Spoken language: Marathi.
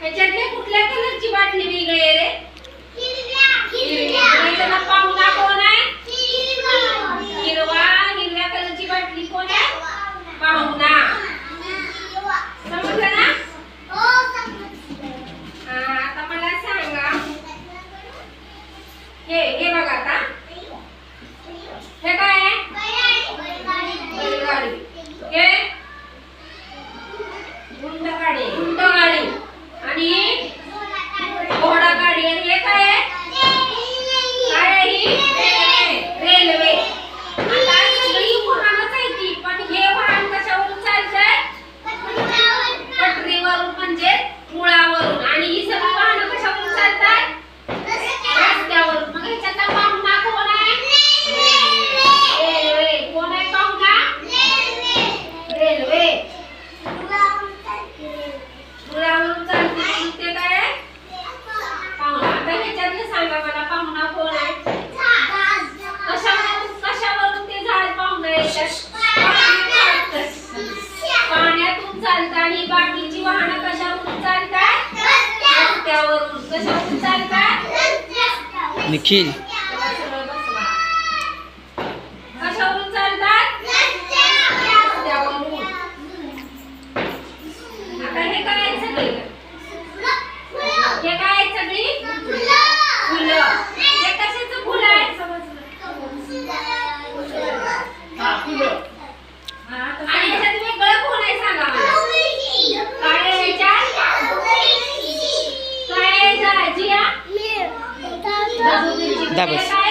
ह्याच्यातली कुठल्या कलरची बाटली वेगळी आहे रे? पाहू ना कोण आहे? हिरवा. हिरव्या कलरची बाटली कोण आहे? पाहू ना? हो, समजलं. आता मला सांगा. हे हे काय आहे ही रेल्वे रेल्वे आता सगळी वाहनच आहे ती पण हे वाहन कशावरून चालतंय पटरीवरून म्हणजे रुळावरून आणि ही सगळी वाहनं कशावरून चालतात रस्त्यावरून मग ह्याच्यातला पाहुणा कोण आहे रेल्वे कोण आहे पाहुणा रेल्वे रुळावरून चालते म्हणून ते काय आहे? पाहुणा आता ह्याच्यातलं सांगा मला पाहुणा कोण आहे कशावरून कशावरून ते झाड पाहुणा येतात पाण्यातून चालतात आणि बाकीची वाहनं कशावरून चालतात? रस्त्यावरून. कशावरून चालतात? निखिल. Tapos,